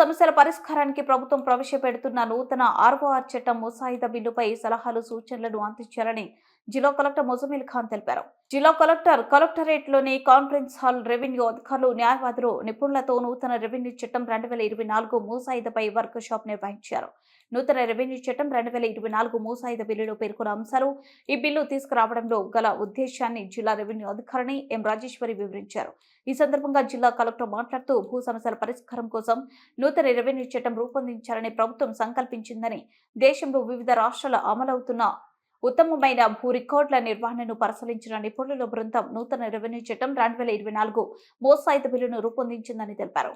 సమస్యల పరిష్కారానికి ప్రభుత్వం ప్రవేశపెడుతున్న నూతన ఆర్ఓఆర్ చట్టం ముసాయిదా బిల్లుపై సలహాలు సూచనలను అందించాలని జిల్లా కలెక్టర్ మొజమిల్ ఖాన్ తెలిపారు. జిల్లా కలెక్టర్ కలెక్టరేట్లోని కాన్ఫరెన్స్ హాల్ రెవెన్యూ అధికారులు న్యాయవాదులు నిపుణులతో నూతన రెవెన్యూ చట్టం రెండు వేల ఇరవై నాలుగు మూసాయిదపై వర్క్ షాప్ నిర్వహించారు. నూతన రెవెన్యూ చట్టం రెండు వేల ఇరవై నాలుగు మూసాయిద బిల్లులో పేర్కొన్న అంశాలు ఈ బిల్లు తీసుకురావడంలో గల ఉద్దేశాన్ని జిల్లా రెవెన్యూ అధికారిని ఎం రాజేశ్వరి వివరించారు. ఈ సందర్భంగా జిల్లా కలెక్టర్ మాట్లాడుతూ భూ సమస్యల పరిష్కారం కోసం నూతన రెవెన్యూ చట్టం రూపొందించాలని ప్రభుత్వం సంకల్పించిందని దేశంలో వివిధ రాష్ట్రాల అమలవుతున్న ఉత్తమమైన భూ రికార్డుల నిర్వహణను పరిశీలించిన నిపుణుల బృందం నూతన రెవెన్యూ చట్టం రెండు వేల ఇరవై నాలుగు మోసాయిత బిల్లును రూపొందించిందని తెలిపారు.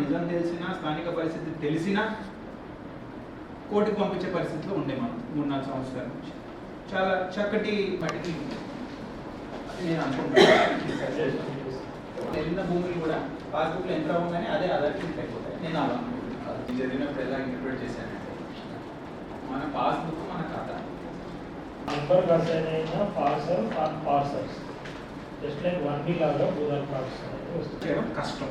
నిజం తెలిసినా స్థానిక పరిస్థితి తెలిసినా కోర్టుకు పంపించే పరిస్థితిలో ఉండే మనం మూడు నాలుగు సంవత్సరాల నుంచి. చాలా చక్కటి మటికి నేను అనుకుంటున్నాను. వెళ్ళిన భూములు కూడా పాస్బుక్లో ఎంత అవ్వగానే అదే ఆధార్ లింక్ అయిపోతాయి. నేను అలా చదివినప్పుడు ఎలా ఇంటర్ప్రిట్ చేశానంటే మన పాస్బుక్ మన ఖాతా. నంబర్ అయిన parcel on parcels just like one B లాగా బూదర్ పార్సల్ అనేది వస్తుంది. కేవలం కష్టం.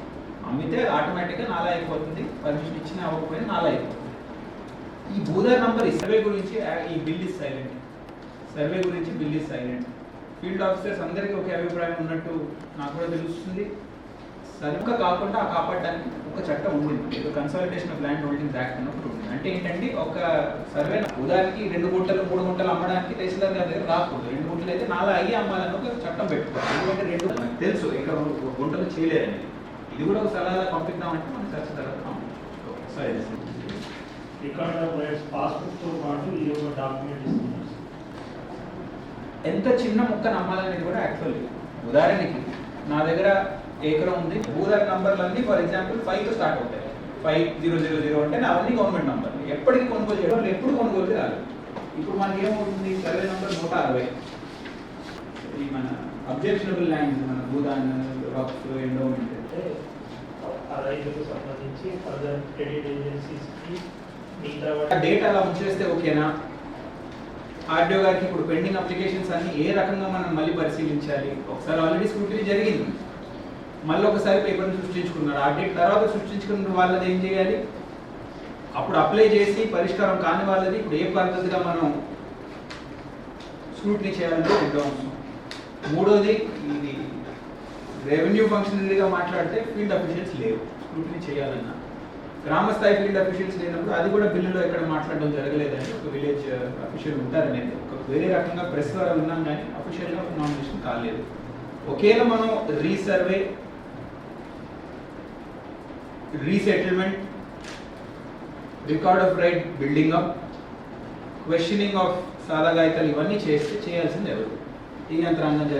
అమ్మితే ఆటోమేటిక్గా నాలా అయిపోతుంది. పర్మిషన్ ఇచ్చినా అవ్వకపోయినా నాలా అయిపోతుంది. ఈ భూధార్ నంబర్ ఈ సర్వే గురించి ఈ బిల్ ఇస్ సైలెంట్ సర్వే గురించి bill is silent field officers అందరికీ ఒకే అభిప్రాయం ఉన్నట్టు నాకు కూడా తెలుస్తుంది. సరిగ్గా కాకుండా ఆ కాపాడడానికి ఒక చట్టం ఉంది. ఏదో consultation of land holdings act అని ఒకటి ఉంది. అంటే ఏంటంటే ఒక సర్వే ఉదాహరణకి రెండు గుంటలు మూడు గుంటలు అమ్మడానికి తహసీల్దార్ గారి దగ్గర రాకూడదు. రెండు గుంటలు అయితే నాలుగు అయ్యి అమ్మాలని ఒక చట్టం పెట్టుకోవాలి. ఎందుకంటే రెండు తెలుసు ఇక్కడ ఒక గుంటలు చేయలేరని ఇది కూడా ఒక సలహా పంపిద్దామంటే మనం చర్చ తర్వాత. సరే రికార్డ్ పాస్బుక్తో పాటు ఈ యొక్క డాక్యుమెంట్ ఇస్తున్నారు. ఎంత చిన్న మొక్క నమ్మాలనేది కూడా యాక్చువల్లీ ఉదాహరణకి నా దగ్గర ఎకరం ఉంది భూధార్ నంబర్లు అన్ని ఫర్ ఎగ్జాంపుల్ ఫైవ్ స్టార్ట్ అవుతాయి. ఫైవ్ జీరో జీరో జీరో అంటే అవన్నీ గవర్నమెంట్ నంబర్లు ఎప్పటికి కొనుగోలు చేయడం వాళ్ళు ఎప్పుడు కొనుగోలు రాదు ఇప్పుడు మనకి ఏమవుతుంది? సర్వే నంబర్ నూట అరవై. ఈ మన అబ్జెక్షనబుల్ ల్యాండ్స్ మన భూదాన్ వక్ఫ్ ఎండోమెంట్ అంటే ఆ సంబంధించి ఫర్దర్ క్రెడిట్ ఏజెన్సీస్కి మిగతా వాటి- డేటా అలా ఉంచేస్తే ఓకేనా ఆర్డీఓ గారికి ఇప్పుడు పెండింగ్ అప్లికేషన్స్ అన్ని ఏ రకంగా మనం మళ్ళీ పరిశీలించాలి? ఒకసారి ఆల్రెడీ స్క్రూటినీ జరిగింది. మళ్ళీ ఒకసారి పేపర్ని సృష్టించుకున్నారు. ఆ తర్వాత సృష్టించుకున్న వాళ్ళది ఏం చేయాలి? అప్పుడు అప్లై చేసి పరిష్కారం కాని వాళ్ళది ఇప్పుడు ఏ పద్ధతిగా మనం స్క్రూటినీ చేయాలంటే రెండో అంశం. మూడోది ఇది రెవెన్యూ ఫంక్షనరీగా మాట్లాడితే ఫీల్డ్ అఫీషియల్స్ లేవు. స్క్రూటినీ చేయాలన్నా. గ్రామ స్థాయి ఫీల్డ్ అఫీషియల్స్ లేనప్పుడు అది కూడా బిల్లులో ఎక్కడ మాట్లాడడం జరగలేదని ఒక విలేజ్ అఫీషియల్ ఉంటారనేది ఒక వేరే రకంగా ప్రెస్ ద్వారా విన్నాం కానీ అఫీషియల్గా ఒక నామినేషన్ కాలేదు. ఒకేలా మనం resurvey resettlement record of right building up questioning of సాదాగాయతలు ఇవన్నీ చేస్తే చేయాల్సింది ఎవరు? ఈ యంత్రాంగం